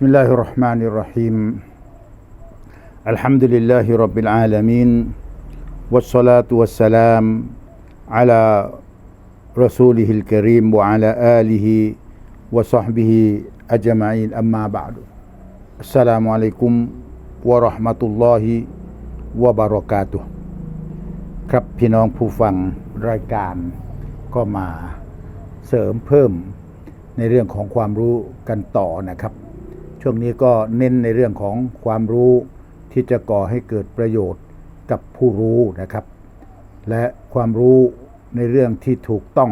بسم الله الرحمن الرحيم الحمد لله رب العالمين والصلاة والسلام على رسوله الكريم وعلى آله وصحبه أجمعين أما بعد السلام عليكم ورحمة الله وبركاته ครับพี่น้องผู้ฟังรายการก็มาเสริมเพิ่มในเรื่องของความรู้กันต่อนะครับ ช่วงนี้ก็เน้นในเรื่องของความรู้ที่จะก่อให้เกิดประโยชน์กับผู้รู้นะครับ และความรู้ในเรื่องที่ถูกต้อง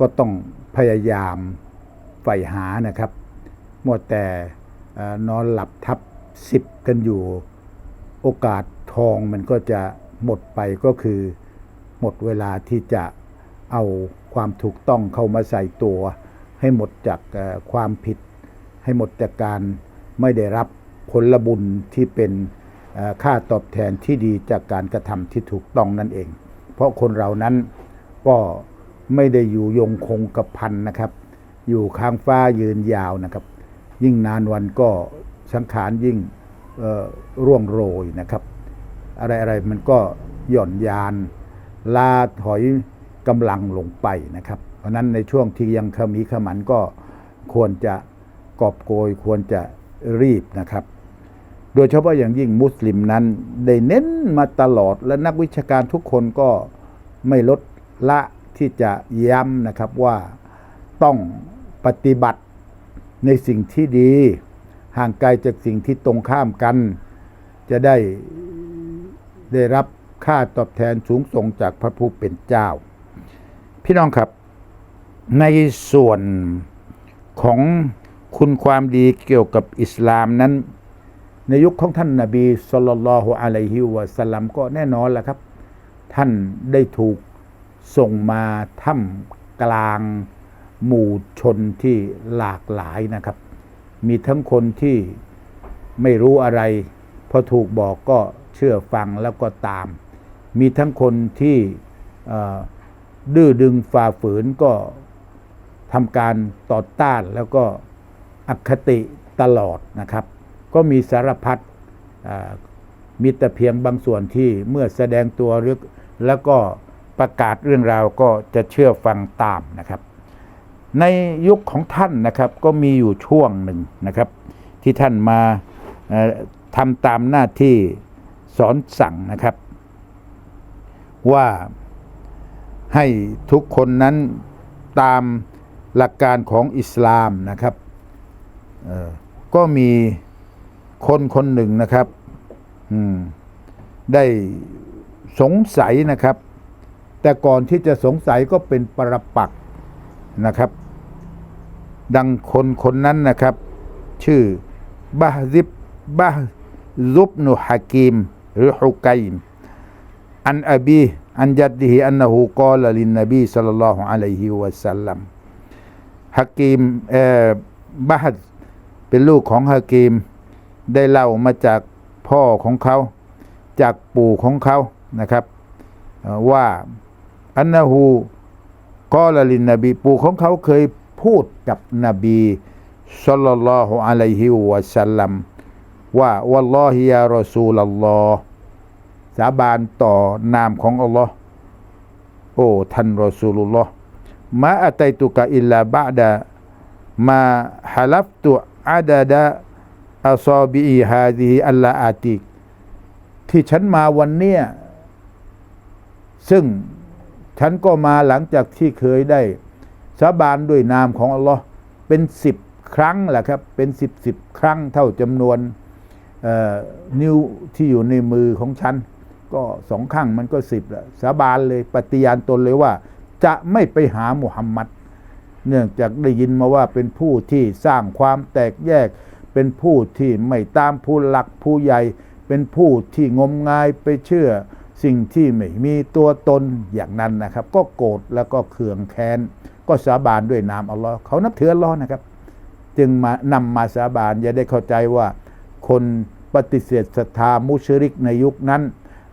ก็ต้องพยายามใฝ่หานะครับมัวแต่นอนหลับทับสิบกันอยู่ โอกาสทองมันก็จะหมดไปก็คือ หมดเวลาที่จะเอาความถูกต้องเข้ามาใส่ตัว ให้หมดจากความผิด ให้หมดจากการไม่ได้รับผลบุญที่เป็นค่าตอบแทนที่ดีจากการกระทำที่ถูกต้องนั่นเอง เพราะคนเรานั้นก็ไม่ได้อยู่ยงคงกับพันนะครับ อยู่ข้างฟ้ายืนยาวนะครับ ยิ่งนานวันก็สังขารยิ่งร่วงโรยนะครับ อะไรอะไรมันก็หย่อนยานลาถอยกำลังลงไปนะครับ เพราะนั้นในช่วงที่ยังขมีขมันก็ควรจะ กอบโกยควรจะรีบนะครับ โดยเฉพาะอย่างยิ่งมุสลิมนั้นได้เน้นมาตลอดและนักวิชาการทุกคนก็ไม่ลดละที่จะย้ำนะครับว่าต้องปฏิบัติในสิ่งที่ดี ห่างไกลจากสิ่งที่ตรงข้ามกัน จะได้ได้รับค่าตอบแทนสูงส่งจากพระผู้เป็นเจ้า พี่น้องครับในส่วนของ คุณความดีเกี่ยวกับอิสลามนั้น ในยุคของท่านนาบีสุลต่านละฮ์อะลัยฮิวะสัลลัมก็แน่นอนแหละครับ ท่านได้ถูกส่งมาท่ามกลางหมู่ชนที่หลากหลายนะครับ มีทั้งคนที่ไม่รู้อะไร พอถูกบอกก็เชื่อฟังแล้วก็ตาม มีทั้งคนที่ดื้อดึงฝ่าฝืนก็ทำการต่อต้านแล้วก็ อคติตลอดนะครับ ก็มีสารพัดมีแต่เพียงบางส่วนที่เมื่อแสดงตัวหรือแล้วก็ประกาศเรื่องราวก็จะเชื่อฟังตามนะครับ ในยุคของท่านนะครับก็มีอยู่ช่วงหนึ่งนะครับ ที่ท่านมาทำตามหน้าที่สอนสั่งนะครับ ว่าให้ทุกคนนั้นตามหลักการของอิสลามนะครับ ก็มีคนคนหนึ่งนะครับได้สงสัยนะครับ แต่ก่อนที่จะสงสัยก็เป็นปรปักนะครับ ดังคนคนนั้นนะครับ ชื่อบาซิบบาซุบนุฮากิมหรือฮุกัยมอันอบีอันยัดดิฮิอันนะฮูกอลลินนบีสัลลัลลอฮุอะลัยฮิวะสัลลัมฮากิมเอ่อบาฮ เป็นลูกของฮากิมได้เล่ามาจากพ่อของเขา จากปู่ของเขานะครับว่าอันนะฮูกอลลินนบีปู่ของเขาเคยพูดกับนบีสัลลัลลอฮุอะลัยฮิวะสัลลัมว่าวัลลอฮิยารอซูลลอฮ์สาบานต่อนามของอัลลอฮ์โอ้ท่านรอซูลุลลอฮ์มาอัตัยตุกะอิลลาบะดะมาฮะลัฟตุ อาดะดะอัซอบีฮาดิฮิอัลลาอาติก ที่ฉันมาวันเนี้ยซึ่งฉันก็มาหลังจากที่เคยได้ สาบานด้วยนามของอัลลอฮ์เป็นสิบครั้งแหละครับ เป็นสิบสิบครั้งเท่าจำนวนนิ้วที่อยู่ในมือของฉัน ก็สองข้างมันก็สิบละสาบานเลยปฏิญาณตนเลยว่า จะไม่ไปหามุฮัมมัด เนื่องจากได้ยินมาว่าเป็นผู้ที่สร้างความแตกแยก เป็นผู้ที่ไม่ตามผู้หลักผู้ใหญ่ เป็นผู้ที่งมงายไปเชื่อ สิ่งที่ไม่มีตัวตนอย่างนั้นนะครับ ก็โกรธแล้วก็เคืองแค้น ก็สาบานด้วยนามอัลลอฮ์เขานับถืออัลลอฮ์นะครับ จึงมานำมาสาบานอย่าได้เข้าใจว่า คนปฏิเสธศรัทธามุชริกในยุคนั้น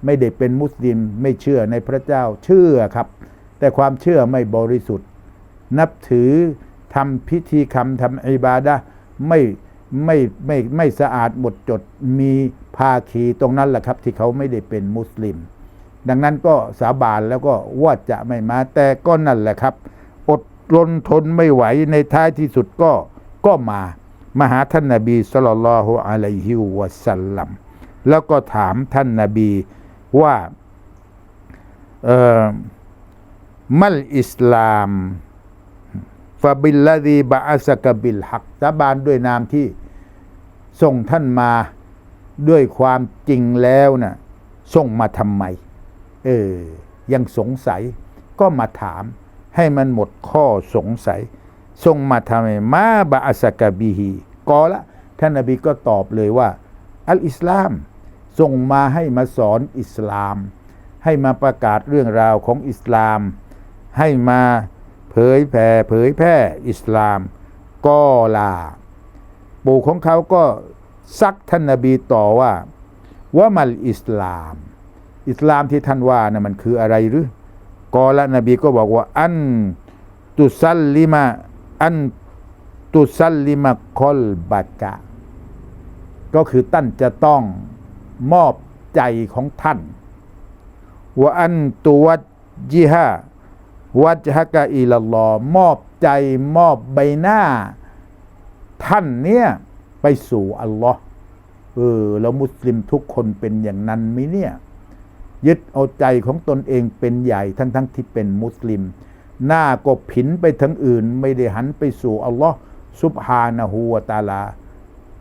ไม่ได้เป็นมุสลิมไม่เชื่อในพระเจ้าเชื่อครับ แต่ความเชื่อไม่บริสุทธิ์ นับถือทำพิธีคำทำอิบาดะไม่ไม่ไม่ไม่สะอาดหมดจดมีภาคีตรงนั้นแหละครับ ที่เขาไม่ได้เป็นมุสลิม ดังนั้นก็สาบานแล้วก็ว่าจะไม่มา แต่ก็นั่นแหละครับ อดรนทนไม่ไหวในท้ายที่สุดก็ก็มามาหาท่านนาบีสุลต่านละฮ์อะลัยฮิวะสัลลัมแล้วก็ถามท่านนาบีว่าเออมัลอิสลาม ฟาบิลลาดีบะอัสกบิลฮักสาบานด้วยนามที่ส่งท่านมาด้วยความจริงแล้วนะ่ะส่งมาทำไม เออ ยังสงสัยก็มาถามให้มันหมดข้อสงสัยส่งมาทำไมมาบะอัสกบิฮีกอละท่านนบีก็ตอบเลยว่า อัลอิสลามส่งมาให้มาสอนอิสลาม ให้มาประกาศเรื่องราวของอิสลาม ให้มา เผยแผ่เผยแพร่อิสลามก็ลา ปู่ของเขาก็ซักท่านนบีต่อว่าว่ามัลอิสลาม อิสลามที่ท่านว่านะมันคืออะไรหรือกอละนบีก็บอกว่า อันตุซัลลิมาอันตุซัลลิมาคอลบากะ ก็คือท่านจะต้องมอบใจของท่านว่าอันตุวัจิฮะ วัจฮกะอิลลอมอบใจมอบใบหน้า ท่านเนี่ย ไปสู่อัลลอฮ์เออแล้วมุสลิมทุกคนเป็นอย่างนั้นไหมเนี่ย ยึดเอาใจของตนเองเป็นใหญ่ทั้งทั้งที่เป็นมุสลิม หน้าก็ผินไปทั้งอื่น ไม่ได้หันไปสู่อัลลอฮ์ซุบฮานะฮูวตาลา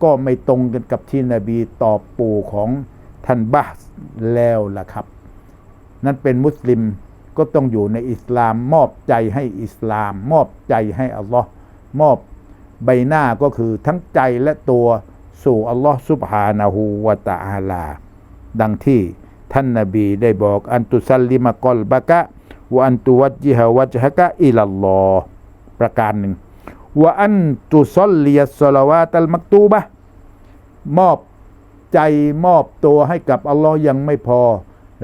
ก็ไม่ตรงกันกับที่นบีตอบปู่ของท่านบาสแล้วล่ะครับ นั่นเป็นมุสลิม ก็ต้องอยู่ในอิสลาม มอบใจให้อิสลาม มอบใจให้อัลลอฮ์มอบใบหน้าก็คือทั้งใจและตัวสู่อัลลอฮ์ซุบฮานะฮูวะตะอาลา ดังที่ท่านนาบีได้บอกอันตุซัลลิมะกอลบะกะวอันตุวัจจิฮะวัจฮะกะอิลัลลอฮ์ประการหนึ่งวอันตุซอลลิยัสลาวาตัลมักตูบะมอบใจมอบตัวให้กับอัลลอฮ์ยังไม่พอ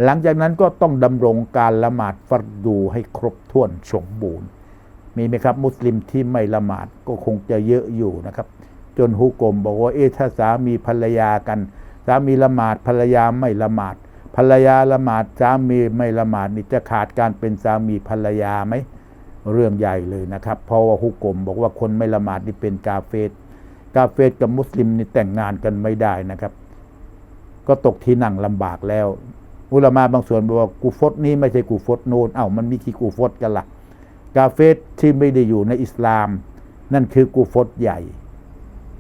หลังจากนั้นก็ต้องดำรงการละหมาดฟัรดูให้ครบถ้วนสมบูรณ์ มีไหมครับ มุสลิมที่ไม่ละหมาดก็คงจะเยอะอยู่นะครับ จนฮุกกลมบอกว่าเอ๊ะถ้าสามีภรรยากัน สามีละหมาดภรรยาไม่ละหมาด ภรรยาละหมาดสามีไม่ละหมาดนี่จะขาดการเป็นสามีภรรยาไหมเรื่องใหญ่เลยนะครับ เพราะว่าฮุกกลมบอกว่าคนไม่ละหมาดนี่เป็นกาเฟตกาเฟตกับมุสลิมนี่แต่งงานกันไม่ได้นะครับ ก็ตกที่นั่งลำบากแล้ว อุลามาบางส่วนบอกว่ากูฟตนี้ไม่ใช่กูฟตโนนเอ้ามันมีกี่กูฟตกันละ่ะ กาเฟตที่ไม่ได้อยู่ในอิสลาม นั่นคือกูฟตใหญ่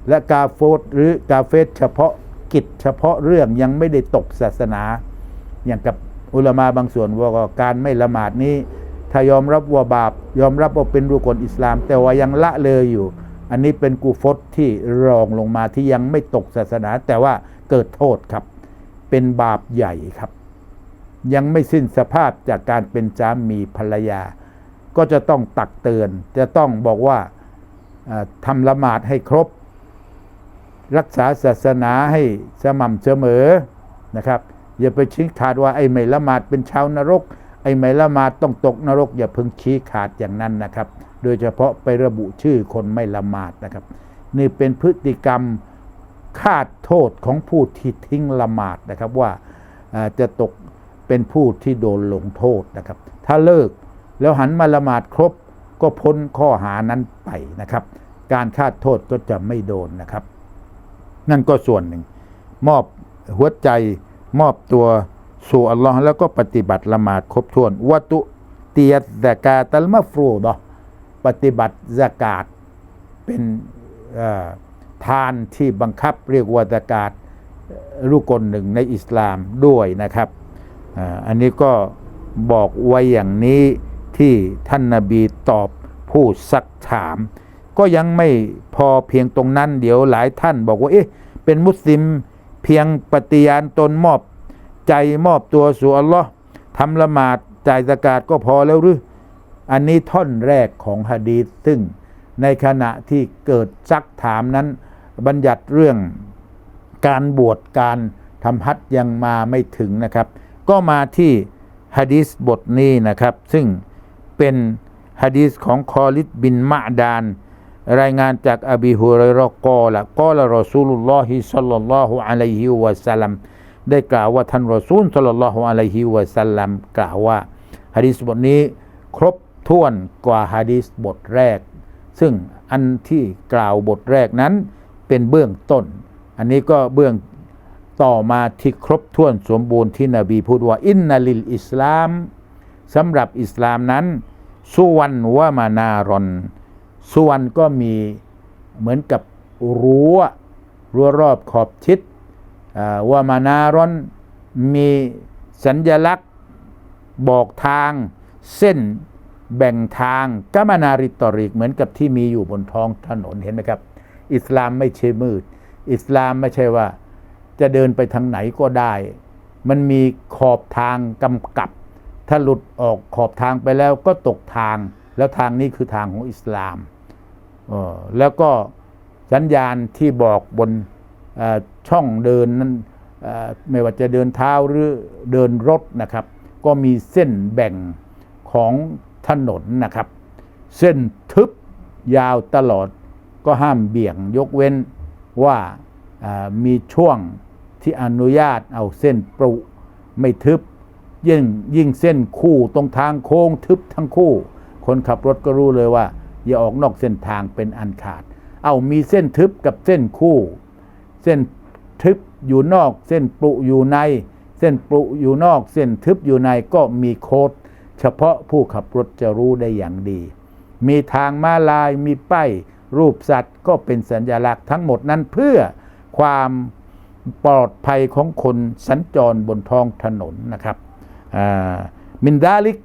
และกาโฟตหรือกาเฟตเฉพาะกิจเฉพาะเรื่องยังไม่ได้ตกศาสนา อย่างกับอุลามาบางส่วนว่าการไม่ละหมาดนี้ ถ้ายอมรับว่าบาป ยอมรับว่าเป็นรุกลอิสลาม แต่ว่ายังละเลยอยู่ อันนี้เป็นกูฟตที่รองลงมาที่ยังไม่ตกศาสนา แต่ว่าเกิดโทษครับ เป็นบาปใหญ่ครับ ยังไม่สิ้นสภาพจากการเป็นสามีภรรยา ก็จะต้องตักเตือน จะต้องบอกว่าทำละหมาดให้ครบ รักษาศาสนาให้สม่ำเสมอนะครับ อย่าไปชี้ขาดว่าไอ้ไม่ละหมาดเป็นชาวนรก ไอ้ไม่ละหมาดต้องตกนรก อย่าเพิ่งชี้ขาดอย่างนั้นนะครับ โดยเฉพาะไประบุชื่อคนไม่ละหมาดนะครับ นี่เป็นพฤติกรรมคาดโทษของผู้ที่ทิ้งละหมาดนะครับว่าจะตก เป็นผู้ที่โดนลงโทษนะครับ ถ้าเลิกแล้วหันมาละหมาดครบก็พ้นข้อหานั้นไปนะครับ การคาดโทษก็จะไม่โดนนะครับ นั่นก็ส่วนหนึ่ง มอบหัวใจมอบตัวสู่อัลลอฮ์แล้วก็ปฏิบัติละหมาดครบถ้วนวัตุเตียตะกาตัลมะฟรูดะปฏิบัติซากาตเป็นทานที่บังคับเรียกว่าซากาตรุกลหนึ่งในอิสลามด้วยนะครับ อันนี้ก็บอกไว้อย่างนี้ที่ท่านนาบีตอบผู้ซักถาม ก็ยังไม่พอเพียงตรงนั้น เดี๋ยวหลายท่านบอกว่าเอ๊ะเป็นมุสลิมเพียงปฏิญาณตนมอบใจมอบตัวสู่อัลลอฮ์ทำละหมาดจ่ายสกาดก็พอแล้วหรืออันนี้ท่อนแรกของฮะดีษซึ่งในขณะที่เกิดซักถามนั้น บัญญัติเรื่องการบวชการทำฮัจยังมาไม่ถึงนะครับ ก็มาที่ฮะดีษบทนี้นะครับ ซึ่งเป็นฮะดีษของคอลิดบินมะดาน รายงานจากอบีฮุเรยเรอกอละกอละรอซูลุลลอฮิสัลลัลลอฮุอะลัยฮิวะสัลลัมได้กล่าวว่าท่านรอซูลสัลลัลลอฮุอะลัยฮิวะสัลลัมกล่าวว่าฮะดีษบทนี้ครบถ้วนกว่าฮะดีษบทแรก ซึ่งอันที่กล่าวบทแรกนั้นเป็นเบื้องต้น อันนี้ก็เบื้อง ต่อมาที่ครบถ้วนสมบูรณ์ที่นบีพูดว่าอินนาลิลอิสลามสำหรับอิสลามนั้นสุวรรณวะมานารอนสุวรรณก็มีเหมือนกับรั้วรั้วรอบขอบชิดอ่าวามานารอนมีสัญญลักษณ์บอกทาง เส้นแบ่งทางกามานาริตอริกเหมือนกับที่มีอยู่บนท้องถนนเห็นไหมครับ อิสลามไม่ใช่มืด อิสลามไม่ใช่ว่า จะเดินไปทางไหนก็ได้ มันมีขอบทางกำกับ ถ้าหลุดออกขอบทางไปแล้วก็ตกทาง แล้วทางนี้คือทางของอิสลามออแล้วก็สัญญาณที่บอกบนออช่องเดินนั้นออไม่ว่าจะเดินเท้าหรือเดินรถนะครับ ก็มีเส้นแบ่งของถนนนะครับ เส้นทึบยาวตลอดก็ห้ามเบี่ยงยกเว้นว่ามีช่วง ที่อนุญาตเอาเส้นปรุไม่ทึบ ยิ่งยิ่งเส้นคู่ตรงทางโค้งทึบทั้งคู่ คนขับรถก็รู้เลยว่า อย่าออกนอกเส้นทางเป็นอันขาด เอามีเส้นทึบกับเส้นคู่ เส้นทึบอยู่นอก เส้นปรุอยู่ใน เส้นปรุอยู่นอก เส้นทึบอยู่ในก็มีโค้ดเฉพาะผู้ขับรถจะรู้ได้อย่างดี มีทางม้าลายมีป้ายรูปสัตว์ก็เป็นสัญลักษณ์ทั้งหมดนั้นเพื่อความ ปลอดภัยของคนสัญจรบนท้องถนนนะครับมินดาลิก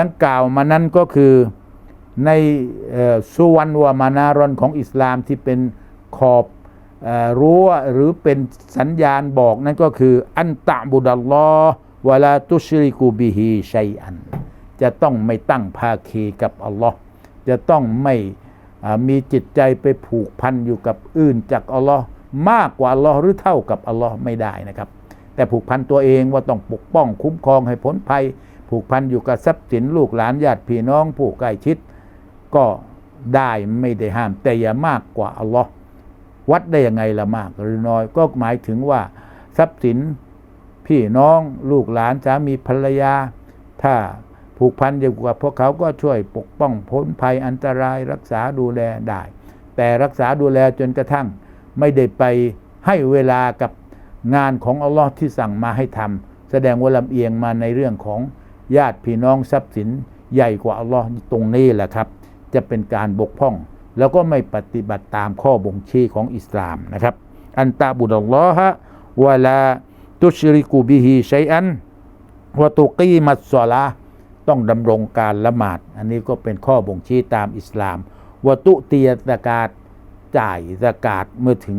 ดังกล่าวมานั้นก็คือในสุวรรณวามานารอนของอิสลามที่เป็นขอบอรั้วหรือเป็นสัญญาณบอกนั่นก็คือ อันตะบุดัลลอวลาตุชริกูบิฮิชัยอัน จะต้องไม่ตั้งภาคีกับอัลลอฮ์จะต้องไม่มีจิตใจไปผูกพันอยู่กับอื่นจากอัลลอฮ์ มากกว่าอัลลอฮ์หรือเท่ากับอัลลอฮ์ไม่ได้นะครับ แต่ผูกพันตัวเองว่าต้องปกป้องคุ้มครองให้พ้นภัย ผูกพันอยู่กับทรัพย์สินลูกหลานญาติพี่น้องผู้ใกล้ชิด ก็ได้ไม่ได้ห้าม แต่อย่ามากกว่าอัลลอฮ์วัดได้ยังไงละมากหรือน้อยก็หมายถึงว่าทรัพย์สินพี่น้องลูกหลานสามีภรรยา ถ้าผูกพันอยู่กับพวกเขาก็ช่วยปกป้องพ้นภัยอันตรายรักษาดูแลได้ แต่รักษาดูแลจนกระทั่ง ไม่ได้ไปให้เวลากับงานของอัลลอฮ์ที่สั่งมาให้ทำแสดงว่าลำเอียงมาในเรื่องของญาติพี่น้องทรัพย์สินใหญ่กว่าอัลลอฮ์ตรงนี้แหละครับ จะเป็นการบกพร่อง แล้วก็ไม่ปฏิบัติตามข้อบ่งชี้ของอิสลามนะครับ อันตะบุดัลลอฮะวะลาตุชริกูบิฮิชัยอันวะตุกีมัสซอลาต้องดำรงการละหมาด อันนี้ก็เป็นข้อบ่งชี้ตามอิสลามวะตุเตียตะกาศ จ่ายสกาดเมื่อถึง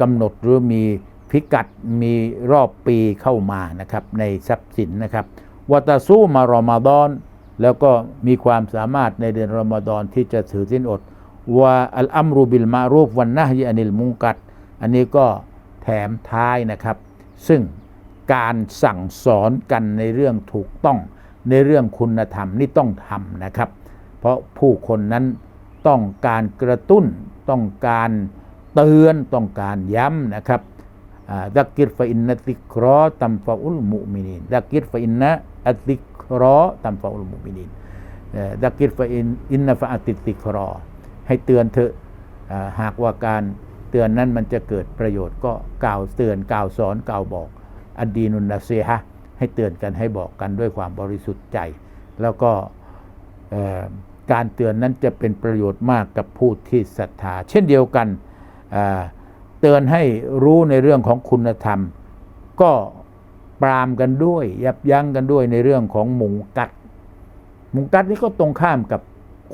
กำหนดหรือมีพิกัดมีรอบปีเข้ามานะครับในทรัพย์สินนะครับวะตาซูมารอมาดอน แล้วก็มีความสามารถในเดือนรอมฎอนที่จะถือสินอดว่าอัลอัมรุบิลมารูฟวันนะฮยอานิลมุงกัด อันนี้ก็แถมท้ายนะครับ ซึ่งการสั่งสอนกันในเรื่องถูกต้องในเรื่องคุณธรรมนี่ต้องทำนะครับ เพราะผู้คนนั้นต้องการกระตุ้น ต้องการเตือนต้องการย้ำนะครับดักกิรฟอินนติครอตัมฟาอุลมุมินีนดักกิรฟอินนะอัติครอตัมฟาอุลมุมินีนดักกิรฟอินอินนฟาอติติครอให้เตือนเถอะหากว่าการเตือนนั้นมันจะเกิดประโยชน์ก็กล่าวเตือนกล่าวสอนกล่าวบอกอัดดีนุนนาเซฮะให้เตือนกันให้บอกกันด้วยความบริสุทธิ์ใจ แล้วก็ การเตือนนั้นจะเป็นประโยชน์มากกับผู้ที่ศรัทธา เช่นเดียวกันเตือนให้รู้ในเรื่องของคุณธรรม ก็ปรามกันด้วย ยับยั้งกันด้วยในเรื่องของมุงกัดมุงกัดนี่ก็ตรงข้ามกับ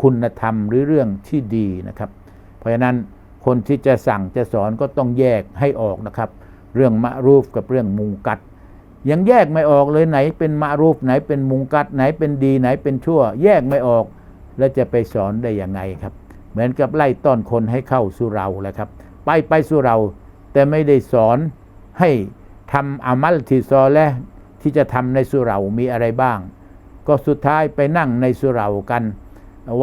คุณธรรมหรือเรื่องที่ดีนะครับ เพราะฉะนั้นคนที่จะสั่งจะสอนก็ต้องแยกให้ออกนะครับ เรื่องมะรูฟกับเรื่องมุงกัดยังแยกไม่ออกเลยไหนเป็นมะรูฟไหนเป็นมุงกัดไหนเป็นดีไหนเป็นชั่ว แยกไม่ออก แล้วจะไปสอนได้ยังไงครับ เหมือนกับไล่ต้อนคนให้เข้าสู่เราแหละครับ ไปไปสู่เรา แต่ไม่ได้สอนให้ทำอามัลที่ซอและที่จะทำในสุเรามีอะไรบ้าง ก็สุดท้ายไปนั่งในสุเรากัน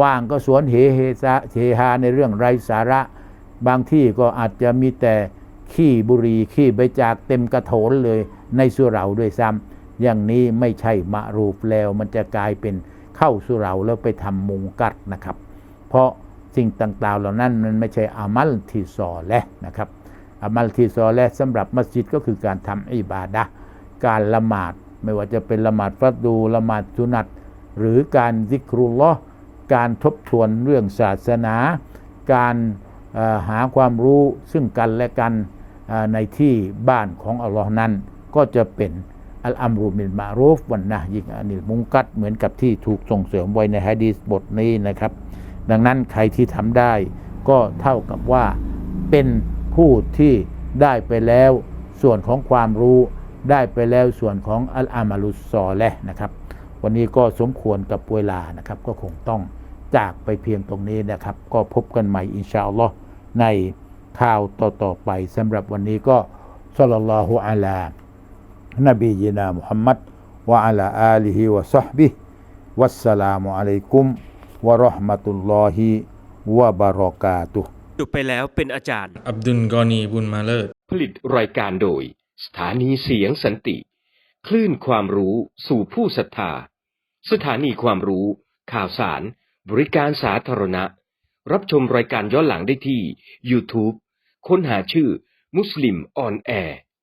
ว่างก็สวนเฮเฮซะเฮฮาในเรื่องไร้สาระ บางที่ก็อาจจะมีแต่ขี้บุรีขี้ใบจากเต็มกระโถนเลยในสุเราด้วยซ้ำอย่างนี้ไม่ใช่มะรูปแล้วมันจะกลายเป็น เข้าสุเราแล้วไปทำมุงกัดนะครับ เพราะสิ่งต่างๆ เหล่านั้นมันไม่ใช่อามัลทีซอและนะครับอามัลทีซอและสำหรับมัสยิดก็คือการทำอิบาดะการละหมาด ไม่ว่าจะเป็นละหมาดฟัดดูละหมาดสุนัตหรือการซิกรุลลอการทบทวนเรื่องศาสนา การหาความรู้ซึ่งกันและกันในที่บ้านของอัลลอฮ์นั้นก็จะเป็น อัลอัมรุมินมารูฟวันนะยิงอานิลมุงกัดเหมือนกับที่ถูกส่งเสริมไว้ในฮะดีษบทนี้นะครับ ดังนั้นใครที่ทำได้ก็เท่ากับว่าเป็นผู้ที่ได้ไปแล้วส่วนของความรู้ได้ไปแล้วส่วนของอัลอามาลุสซอและนะครับ วันนี้ก็สมควรกับเวลานะครับ ก็คงต้องจากไปเพียงตรงนี้นะครับ ก็พบกันใหม่อินชาอัลลอฮ์ในข่าวต่อ ๆ ไปสำหรับวันนี้ก็สัลลัลลอฮุอะลา นบียินามุฮัมมัดวะอะลาอาลิฮิวะซอฮบิวัสสลามุอะลัยกุมวะเราะห์มะตุลลอฮิวะบะเราะกาตุฮ์จบไปแล้วเป็นอาจารย์ อับดุลกอนีบุญมาเลิศ ผลิตรายการโดย สถานีเสียงสันติ คลื่นความรู้สู่ผู้ศรัทธา สถานีความรู้ ข่าวสาร บริการสาธารณะ รับชมรายการย้อนหลังได้ที่ YouTube ค้นหาชื่อมุสลิมออนแอร์